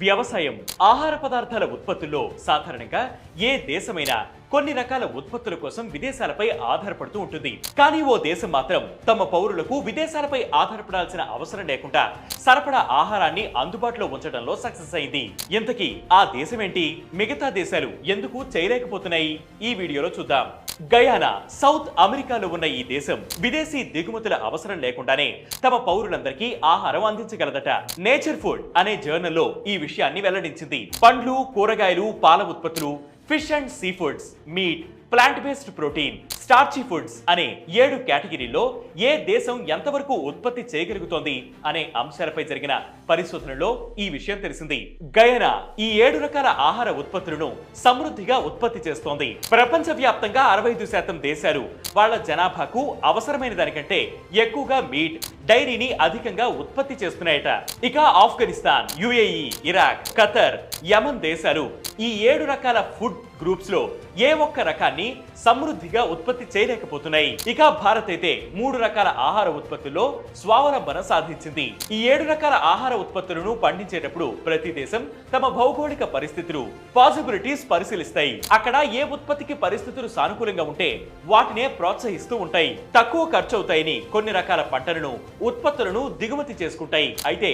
వ్యవసాయం ఆహార పదార్థాల ఉత్పత్తుల్లో సాధారణంగా ఏ దేశమైనా కొన్ని రకాల ఉత్పత్తుల కోసం విదేశాలపై ఆధారపడుతూ ఉంటుంది. కానీ ఓ దేశం మాత్రం తమ పౌరులకు విదేశాలపై ఆధారపడాల్సిన అవసరం లేకుండా సరఫరా ఆహారాన్ని అందుబాటులో ఉంచడంలో సక్సెస్ అయింది. ఇంతకీ ఆ దేశం ఏంటి మిగతా దేశాలు ఎందుకు చేయలేకపోతున్నాయి? ఈ వీడియోలో చూద్దాం. గయానా సౌత్ అమెరికాలో ఉన్న ఈ దేశం విదేశీ దిగుమతుల అవసరం లేకుండానే తమ పౌరులందరికీ ఆహారం అందించగలదట. నేచర్ ఫుడ్ అనే జర్నల్లో ఈ విషయాన్ని వెల్లడించింది. పండ్లు కూరగాయలు పాల ఉత్పత్తులు fish and sea foods meat plant based protein starchy foods అనే ఏడు కేటగిరీలో ఏ దేశం ఎంతవరకు ఉత్పత్తి చేయగలుగుతోంది అనే అంశాలపై జరిగిన పరిశోధనలో ఈ విషయం తెలిసింది. గయనా ఈ ఏడు రకాల ఆహార ఉత్పత్తులను సమృద్ధిగా ఉత్పత్తి చేస్తోంది. ప్రపంచవ్యాప్తంగా అరవై ఐదు శాతం దేశాలు వాళ్ళ జనాభాకు అవసరమైన దానికంటే ఎక్కువగా మీట్ డైరీని అధికంగా ఉత్పత్తి చేస్తున్నాయట. ఇక Afghanistan UAE Iraq Qatar Yemen దేశాలు ఈ ఏడు రకాల ఫుడ్ గ్రూప్స్లో ఏ ఒక్క రకాన్ని సమృద్ధిగా ఉత్పత్తి చేయలేకపోతున్నాయి. ఇక భారత్ అయితే మూడు రకాల ఆహార ఉత్పత్తుల్లో స్వావలంబన సాధించింది. ఈ ఏడు రకాల ఆహార ఉత్పత్తులను పండించేటప్పుడు ప్రతి దేశం తమ భౌగోళిక పరిస్థితులు పాసిబిలిటీస్ పరిశీలిస్తాయి. అక్కడ ఏ ఉత్పత్తికి పరిస్థితులు సానుకూలంగా ఉంటే వాటినే ప్రోత్సహిస్తూ ఉంటాయి. తక్కువ ఖర్చు అవుతాయని కొన్ని రకాల పంటలను ఉత్పత్తులను దిగుమతి చేసుకుంటాయి. అయితే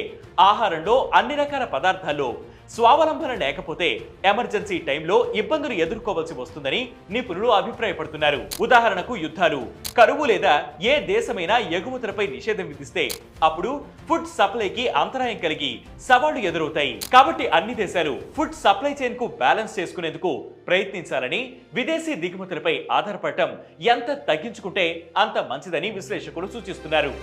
ఆహారంలో అన్ని రకాల పదార్థాల్లో స్వావలంబన లేకపోతే ఎమర్జెన్సీ టైంలో ఇబ్బందులు ఎదుర్కోవాల్సి వస్తుందని నిపుణులు అభిప్రాయపడుతున్నారు. ఉదాహరణకు యుద్ధాలు కరువు లేదా ఏ దేశమైనా ఎగుమతులపై నిషేధం విధిస్తే అప్పుడు ఫుడ్ సప్లైకి అంతరాయం కలిగి సవాళ్ళు ఎదురవుతాయి. కాబట్టి అన్ని దేశాలు ఫుడ్ సప్లై చైన్కు బ్యాలెన్స్ చేసుకునేందుకు ప్రయత్నించాలని విదేశీ దిగుమతులపై ఆధారపడటం ఎంత తగ్గించుకుంటే అంత మంచిదని విశ్లేషకులు సూచిస్తున్నారు.